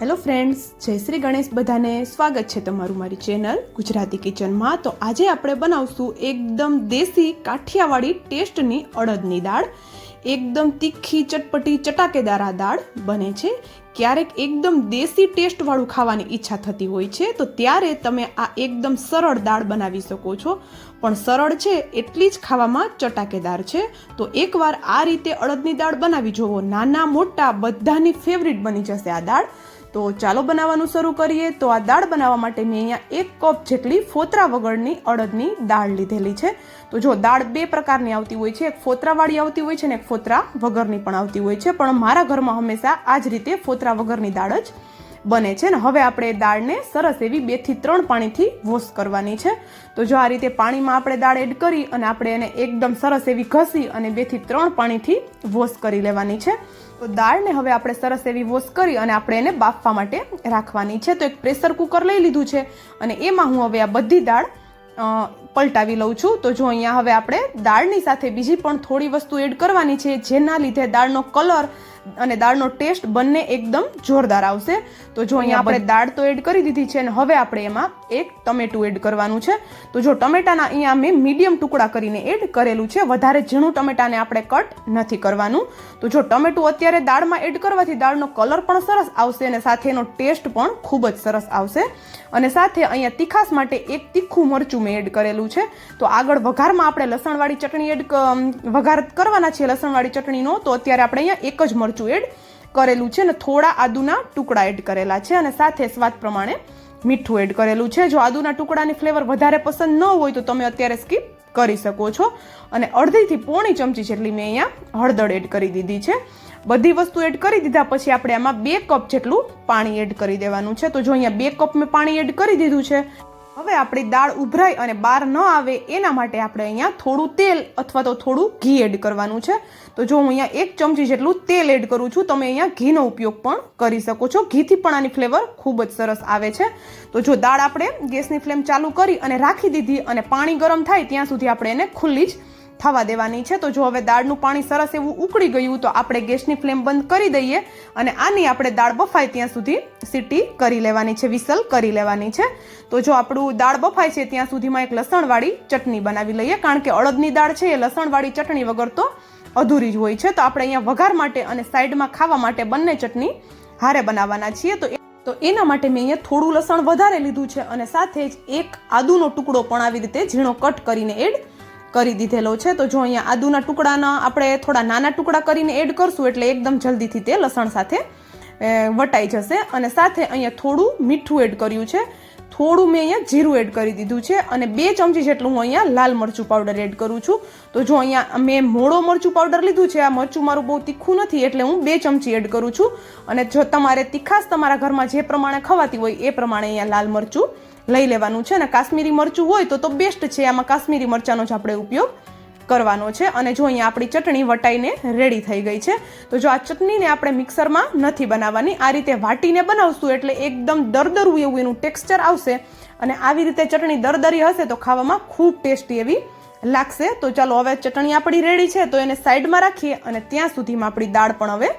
Hello friends જય શ્રી ગણેશ બધાને સ્વાગત છે તમારું મારી ચેનલ ગુજરાતી કિચનમાં તો આજે આપણે બનાવશું એકદમ દેશી કાઠિયાવાડી ટેસ્ટની અડદની દાળ. એકદમ તીખી, ચટપટી, ચટાકેદાર આ દાળ બને છે. ક્યારેક એકદમ દેશી ટેસ્ટવાળું ખાવાની ઈચ્છા થતી હોય છે, તો ત્યારે તમે આ એકદમ સરળ દાળ બનાવી શકો છો. પણ સરળ છે એટલી જ ખાવામાં ચટાકેદાર છે. તો એકવાર આ રીતે અડદની દાળ બનાવી જોવો નાના મોટા બધાની ફેવરિટ બની જશે આ દાળ. તો ચાલો બનાવવાનું શરૂ કરીએ. તો આ દાળ બનાવવા માટે મેં અહીંયા એક કપ જેટલી ફોતરા વગરની અડદની દાળ લીધેલી છે. તો જો દાળ બે પ્રકારની આવતી હોય છે. એક ફોતરાવાળી આવતી હોય છે ને એક ફોતરા વગરની પણ આવતી હોય છે. પણ મારા ઘરમાં હંમેશા આ જ રીતે ફોતરા વગરની દાળ જ બને છે ને હવે આપણે દાળને સરસ એવી બેથી ત્રણ પાણીથી વોશ કરવાની છે. તો જો આ રીતે પાણીમાં આપણે દાળ એડ કરી અને આપણે એને એકદમ સરસ એવી ઘસી અને બેથી ત્રણ પાણીથી વોશ કરી લેવાની છે. તો દાળને હવે આપણે સરસ એવી વોશ કરી અને આપણે એને બાફવા માટે રાખવાની છે. તો એક પ્રેશર કુકર લઈ લીધું છે અને એમાં હું હવે આ બધી દાળ પલટાવી લઉં છું. તો જો અહીંયા હવે આપણે દાળની સાથે બીજી પણ થોડી વસ્તુ એડ કરવાની છે, જેના લીધે દાળનો કલર અને દાળનો ટેસ્ટ બંને એકદમ જોરદાર આવશે. તો જો અહીંયા આપણે દાળ તો એડ કરી દીધી છે અને હવે આપણે એમાં એક ટમેટું એડ કરવાનું છે. તો જો ટમેટાના અહીંયા મેં મીડિયમ ટુકડા કરીને એડ કરેલું છે. વધારે ઝીણું ટમેટાને આપણે કટ નથી કરવાનું. તો જો ટમેટું અત્યારે દાળમાં એડ કરવાથી દાળનો કલર પણ સરસ આવશે અને સાથે એનો ટેસ્ટ પણ ખૂબ જ સરસ આવશે. અને સાથે અહીંયા તીખાસ માટે એક તીખું મરચું મેં એડ કરેલું છે. તો આગળ વઘારમાં આપણે લસણવાળી ચટણી એડ વઘાર કરવાના છીએ લસણવાળી ચટણીનો. તો અત્યારે આપણે અહીંયા એક જ મરચું એડ કરેલું છે અને થોડા આદુના ટુકડા એડ કરેલા છે અને સાથે સ્વાદ પ્રમાણે મીઠું એડ કરેલું છે. જો આદુના ટુકડાની ફ્લેવર વધારે પસંદ ન હોય તો તમે અત્યારે સ્કીપ કરી શકો છો. અને અડધીથી પોણી ચમચી જેટલી મેં અહીંયા હળદર એડ કરી દીધી છે. બધી વસ્તુ એડ કરી દીધા પછી આપણે આમાં બે કપ જેટલું પાણી એડ કરી દેવાનું છે. તો જો અહીંયા બે કપ મેં પાણી એડ કરી દીધું છે હવે આપણી દાળ ઉભરાય અને બહાર ન આવે, એના માટે આપણે અહીંયા થોડું તેલ અથવા તો થોડું ઘી એડ કરવાનું છે. તો જો હું અહીંયા એક ચમચી જેટલું તેલ એડ કરું છું, તમે અહીંયા ઘીનો ઉપયોગ પણ કરી શકો છો. ઘીથી પણ આની ફ્લેવર ખૂબ જ સરસ આવે છે. તો જો દાળ આપણે ગેસની ફ્લેમ ચાલુ કરી અને રાખી દીધી અને પાણી ગરમ થાય, ત્યાં સુધી આપણે એને ખુલ્લી જ થવા દેવાની છે. તો જો હવે દાળનું પાણી સરસ એવું ઉકળી ગયું તો આપણે ગેસની ફ્લેમ બંધ કરી દઈએ અને આની આપણે દાળ બફાય ત્યાં સુધી સીટી કરી લેવાની છે, વિસલ કરી લેવાની છે. તો જો આપણું દાળ બફાય છે ત્યાં સુધીમાં એક લસણવાળી ચટણી બનાવી લઈએ. કારણ કે અડદની દાળ છે, એ લસણવાળી ચટણી વગર તો અધૂરી જ હોય છે. તો આપણે અહીંયા વઘાર માટે અને સાઈડમાં ખાવા માટે બંને ચટણી હારે બનાવવાના છીએ. તો તો એના માટે મેં અહીંયા થોડું લસણ વધારે લીધું છે અને સાથે જ એક આદુનો ટુકડો પણ આવી રીતે ઝીણો કટ કરીને એડ કરી દીધેલો છે. તો જો અહીંયા આદુના ટુકડાના આપણે થોડા નાના ટુકડા કરીને એડ કરશું એટલે એકદમ જલ્દીથી તે લસણ સાથે વટાઈ જશે. અને સાથે અહીંયા થોડું મીઠું એડ કર્યું છે. થોડું મેં અહીંયા જીરું એડ કરી દીધું છે. અને બે ચમચી જેટલું હું અહીંયા લાલ મરચું પાવડર એડ કરું છું. તો જો અહીંયા મેં મોળો મરચું પાવડર લીધું છે. આ મરચું મારું બહુ તીખું નથી એટલે હું બે ચમચી એડ કરું છું. અને જો તમારે તીખાસ તમારા ઘરમાં જે પ્રમાણે ખવાતી હોય એ પ્રમાણે અહીંયા લાલ મરચું લઈ લેવાનું છે અને કાશ્મીરી મરચું હોય તો તો બેસ્ટ છે. આમાં કાશ્મીરી મરચાંનો જ આપણે ઉપયોગ કરવાનો છે અને જો અહીંયા આપણી ચટણી વટાઈને રેડી થઈ ગઈ છે, તો જો આ ચટણીને આપણે મિક્સરમાં નથી બનાવવાની, આ રીતે વાટીને બનાવશું એટલે એકદમ દરદરું એવું એનું ટેક્સચર આવશે અને આવી રીતે ચટણી દરદરી હશે તો ખાવામાં ખૂબ ટેસ્ટી એવી લાગશે. તો ચાલો હવે ચટણી આપણી રેડી છે, તો એને સાઈડમાં રાખીએ અને ત્યાં સુધીમાં આપણી દાળ પણ હવે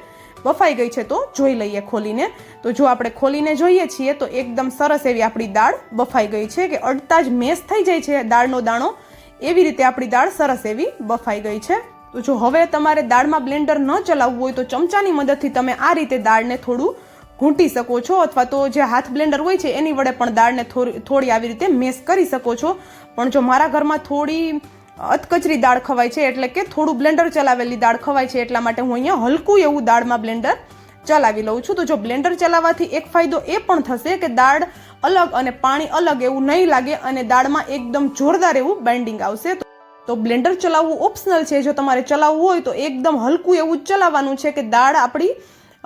બફાઈ ગઈ છે, તો જોઈ લઈએ ખોલીને. તો જો આપણે ખોલીને જોઈએ છીએ, તો એકદમ સરસ એવી આપણી દાળ બફાઈ ગઈ છે કે અડતા જ મેસ થઈ જાય છે દાળનો દાણો. એવી રીતે આપણી દાળ સરસ એવી બફાઈ ગઈ છે. તો જો હવે તમારે દાળમાં બ્લેન્ડર ન ચલાવવું હોય, તો ચમચાની મદદથી તમે આ રીતે દાળને થોડું ઘૂંટી શકો છો, અથવા તો જે હાથ બ્લેન્ડર હોય છે, એની વડે પણ દાળને થોડી થોડી આવી રીતે મેસ કરી શકો છો. પણ જો મારા ઘરમાં થોડી અધકચરી દાળ ખવાય છે એટલે કે થોડું બ્લેન્ડર ચલાવેલી દાળ ખવાય છે એટલા માટે હું અહીંયા હલકું એવું દાળમાં બ્લેન્ડર ચલાવી લઉં છું. તો જો બ્લેન્ડર ચલાવવાથી એક ફાયદો એ પણ થશે કે દાળ અલગ અને પાણી અલગ એવું નહીં લાગે અને દાળમાં એકદમ જોરદાર એવું બાઇન્ડિંગ આવશે. તો બ્લેન્ડર ચલાવવું ઓપ્શનલ છે. જો તમારે ચલાવવું હોય તો એકદમ હલકું એવું જ ચલાવવાનું છે કે દાળ આપણી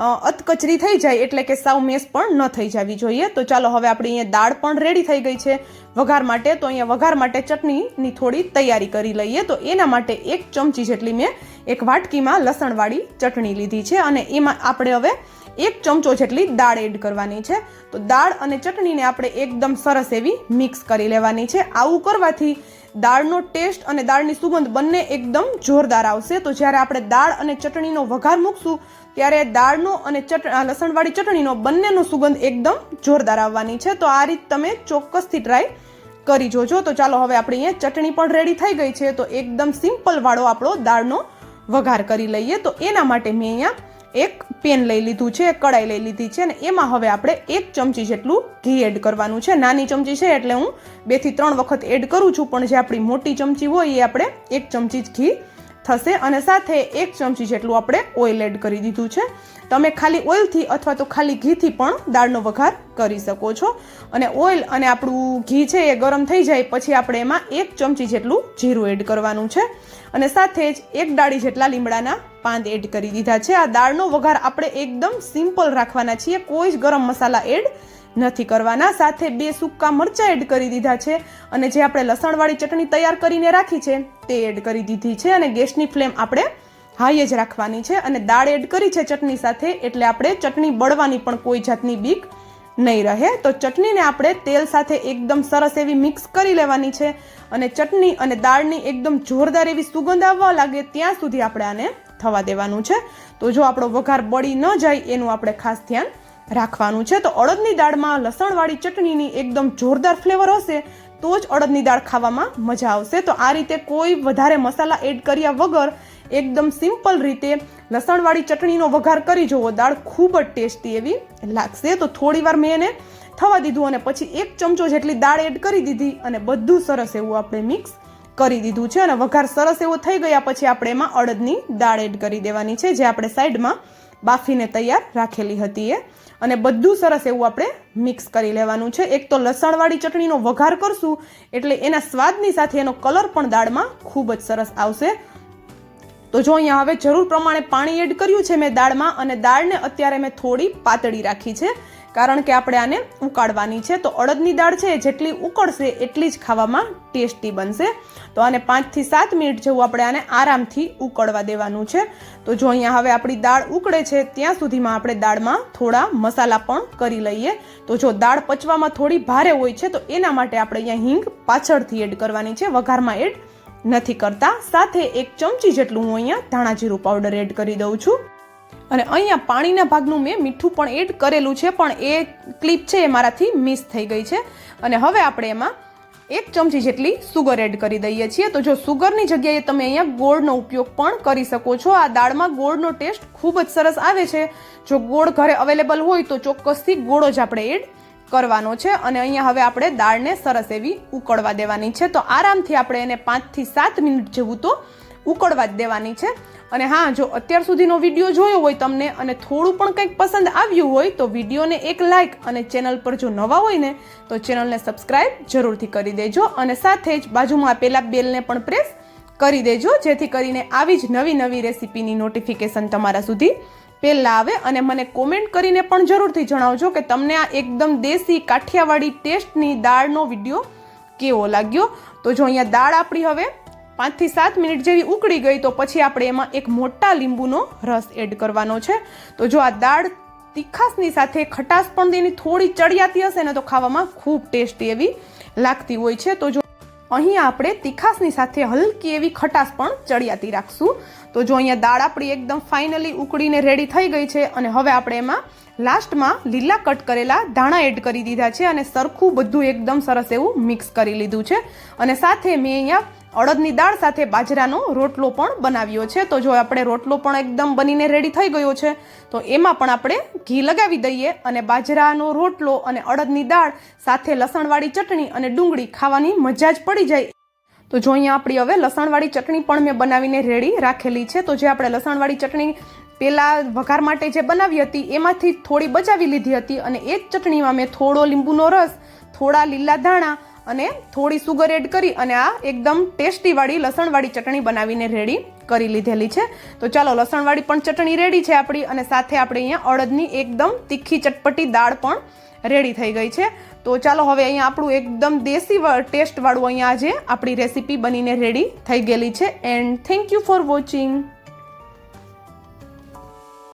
અ, અધકચરી થઈ જાય એટલે કે સાવ મેસ પણ ન થઈ જવી જોઈએ. તો ચાલો હવે આપણે અહીંયા દાળ પણ રેડી થઈ ગઈ છે. વઘાર માટે તો અહીંયા વઘાર માટે ચટણીની થોડી તૈયારી કરી લઈએ. તો એના માટે એક ચમચી જેટલી મેં એક વાટકીમાં લસણવાળી ચટણી લીધી છે અને એમાં આપણે હવે એક ચમચો જેટલી દાળ એડ કરવાની છે. તો દાળ અને ચટણીને આપણે એકદમ સરસ એવી મિક્સ કરી લેવાની છે. આવું કરવાથી દાળનો ટેસ્ટ અને દાળની સુગંધ બંને એકદમ જોરદાર આવશે. તો જ્યારે આપણે દાળ અને ચટણીનો વઘાર મૂકશું, ત્યારે દાળનો અને ચટ લસણવાળી ચટણીનો બંનેનો સુગંધ એકદમ જોરદાર આવવાની છે. તો આ રીત તમે ચોક્કસથી ટ્રાય કરી જોજો. તો ચાલો હવે આપણે અહીંયા ચટણી પણ રેડી થઈ ગઈ છે. તો એકદમ સિમ્પલ વાળો આપણો દાળનો વઘાર કરી લઈએ. તો એના માટે મેં અહીંયા એક પેન લઈ લીધું છે કડાઈ લઈ લીધી છે અને એમાં હવે આપણે એક ચમચી જેટલું ઘી એડ કરવાનું છે. નાની ચમચી છે એટલે હું બેથી ત્રણ વખત એડ કરું છું, પણ જે આપણી મોટી ચમચી હોય એ આપણે એક ચમચી જ ઘી થશે અને સાથે એક ચમચી જેટલું આપણે ઓઇલ એડ કરી દીધું છે. તમે ખાલી ઓઇલથી અથવા તો ખાલી ઘીથી પણ દાળનો વઘાર કરી શકો છો. અને ઓઇલ અને આપણું ઘી છે એ ગરમ થઈ જાય પછી આપણે એમાં એક ચમચી જેટલું જીરું એડ કરવાનું છે. અને સાથે જ એક ડાળી જેટલા લીમડાના પાન એડ કરી દીધા છે. આ દાળનો વઘાર આપણે એકદમ સિમ્પલ રાખવાના છીએ. કોઈ જ ગરમ મસાલા એડ નથી કરવાના. સાથે બે સૂકા મરચાં એડ કરી દીધા છે અને જે આપણે લસણવાળી ચટણી તૈયાર કરીને રાખી છે, તે એડ કરી દીધી છે અને ગેસની ફ્લેમ આપણે હાઈ જ રાખવાની છે અને દાળ એડ કરી છે ચટણી સાથે એટલે આપણે ચટણી બળવાની પણ કોઈ જાતની બીક નહીં રહે. તો ચટણીને આપણે તેલ સાથે એકદમ સરસ એવી મિક્સ કરી લેવાની છે અને ચટણી અને દાળની એકદમ જોરદાર એવી સુગંધ આવવા લાગે ત્યાં સુધી આપણે આને થવા દેવાનું છે. તો જો આપણો વઘાર બળી ન જાય એનું આપણે ખાસ ધ્યાન રાખવાનું છે. તો અડદની દાળમાં લસણવાળી ચટણીની એકદમ જોરદાર ફ્લેવર હશે, તો જ અડદની દાળ ખાવામાં મજા આવશે. તો આ રીતે કોઈ વધારે મસાલા એડ કર્યા વગર એકદમ સિમ્પલ રીતે લસણવાળી ચટણીનો વઘાર કરી જુઓ દાળ ખૂબ જ ટેસ્ટી એવી લાગશે. તો થોડીવાર મેં એને થવા દીધું અને પછી એક ચમચો જેટલી દાળ એડ કરી દીધી અને બધું સરસ એવું આપણે મિક્સ કરી દીધું છે અને વઘાર સરસ એવો થઈ ગયા પછી આપણે એમાં અડદની દાળ એડ કરી દેવાની છે, જે આપણે સાઈડમાં બાફીને તૈયાર રાખેલી હતી એ. અને બધું સરસ એવું આપણે મિક્સ કરી લેવાનું છે. એક તો લસણવાળી ચટણીનો વઘાર કરશું એટલે એના સ્વાદની સાથે એનો કલર પણ દાળમાં ખૂબ જ સરસ આવશે. તો જો અહીંયા હવે જરૂર પ્રમાણે પાણી એડ કર્યું છે મેં દાળમાં અને દાળને અત્યારે મેં થોડી પાતળી રાખી છે, કારણ કે આપણે આને ઉકાળવાની છે. તો અડદની દાળ છે જેટલી ઉકળશે એટલી જ ખાવામાં ટેસ્ટી બનશે. તો આને પાંચથી સાત મિનિટ જેવું આપણે આને આરામથી ઉકળવા દેવાનું છે. તો જો અહીંયા હવે આપણી દાળ ઉકળે છે, ત્યાં સુધીમાં આપણે દાળમાં થોડા મસાલા પણ કરી લઈએ. તો જો દાળ પચવામાં થોડી ભારે હોય છે, તો એના માટે આપણે અહીંયા હિંગ પાછળથી એડ કરવાની છે, વઘારમાં એડ નથી કરતા. સાથે એક ચમચી જેટલું હું અહીંયા ધાણા જીરું પાવડર એડ કરી દઉં છું. અને અહીંયા પાણીના ભાગનું મેં મીઠું પણ એડ કરેલું છે, પણ એ ક્લિપ છે એ મારાથી મિસ થઈ ગઈ છે. અને હવે આપણે એમાં એક ચમચી જેટલી સુગર એડ કરી દઈએ છીએ. તો જો સુગરની જગ્યાએ તમે અહીંયા ગોળનો ઉપયોગ પણ કરી શકો છો. આ દાળમાં ગોળનો ટેસ્ટ ખૂબ જ સરસ આવે છે. જો ગોળ ઘરે અવેલેબલ હોય તો ચોક્કસથી ગોળો જ આપણે એડ કરવાનો છે અને અહીંયા હવે આપણે દાળને સરસ એવી ઉકળવા દેવાની છે. તો આરામથી આપણે એને પાંચથી સાત મિનિટ જેવું તો ઉકળવા જ દેવાની છે. અને હા, જો અત્યાર સુધીનો વીડિયો જોયો હોય તમને અને થોડું પણ કંઈક પસંદ આવ્યું હોય તો વિડીયોને એક લાઇક અને ચેનલ પર જો નવા હોય ને, તો ચેનલને સબસ્ક્રાઇબ જરૂરથી કરી દેજો અને સાથે જ બાજુમાં આપેલા બેલને પણ પ્રેસ કરી દેજો, જેથી કરીને આવી જ નવી નવી રેસીપીની નોટિફિકેશન તમારા સુધી પહેલાં આવે અને મને કોમેન્ટ કરીને પણ જરૂરથી જણાવજો કે તમને આ એકદમ દેશી કાઠિયાવાડી ટેસ્ટની દાળનો વીડિયો કેવો લાગ્યો? તો જો અહીંયા દાળ આપણી હવે પાંચથી સાત મિનિટ જેવી ઉકળી ગઈ, તો પછી આપણે એમાં એક મોટા લીંબુનો રસ એડ કરવાનો છે. તો જો આ દાળ તીખાસની સાથે ખટાશ પણ તેની થોડી ચડિયાતી હશે ને તો ખાવામાં ખૂબ ટેસ્ટી એવી લાગતી હોય છે. તો જો અહીંયા આપણે તીખાસની સાથે હલકી એવી ખટાશ પણ ચડિયાતી રાખશું. તો જો અહીંયા દાળ આપણી એકદમ ફાઇનલી ઉકળીને રેડી થઈ ગઈ છે અને હવે આપણે એમાં લાસ્ટમાં લીલા કટ કરેલા ધાણા એડ કરી દીધા છે અને સરખું બધું એકદમ સરસ એવું મિક્સ કરી લીધું છે. અને સાથે મેં અહીંયા અડદની દાળ સાથે બાજરાનો રોટલો પણ બનાવ્યો છે. તો જો આપણે રોટલો પણ એકદમ બનીને રેડી થઈ ગયો છે, તો એમાં પણ આપણે ઘી લગાવી દઈએ અને બાજરાનો રોટલો અને અડદની દાળ સાથે લસણવાળી ચટણી અને ડુંગળી ખાવાની મજા જ પડી જાય. તો જો અહીંયા આપણી હવે લસણવાળી ચટણી પણ મેં બનાવીને રેડી રાખેલી છે. તો જે આપણે લસણવાળી ચટણી પહેલાં વઘાર માટે જે બનાવી હતી, એમાંથી થોડી બચાવી લીધી હતી અને એ જ ચટણીમાં મેં થોડો લીંબુનો રસ થોડા લીલા ધાણા અને થોડી સુગર એડ કરી અને આ એકદમ ટેસ્ટીવાળી લસણવાળી ચટણી બનાવીને રેડી કરી લીધેલી છે. તો ચાલો, લસણવાળી પણ ચટણી રેડી છે આપણી અને સાથે આપણે અહીંયા અડદની એકદમ તીખી ચટપટી દાળ પણ રેડી થઈ ગઈ છે. તો ચાલો, હવે અહીંયા આપણું એકદમ દેશી ટેસ્ટવાળું અહીંયા આજે આપણી રેસીપી બનીને રેડી થઈ ગયેલી છે. And thank you for watching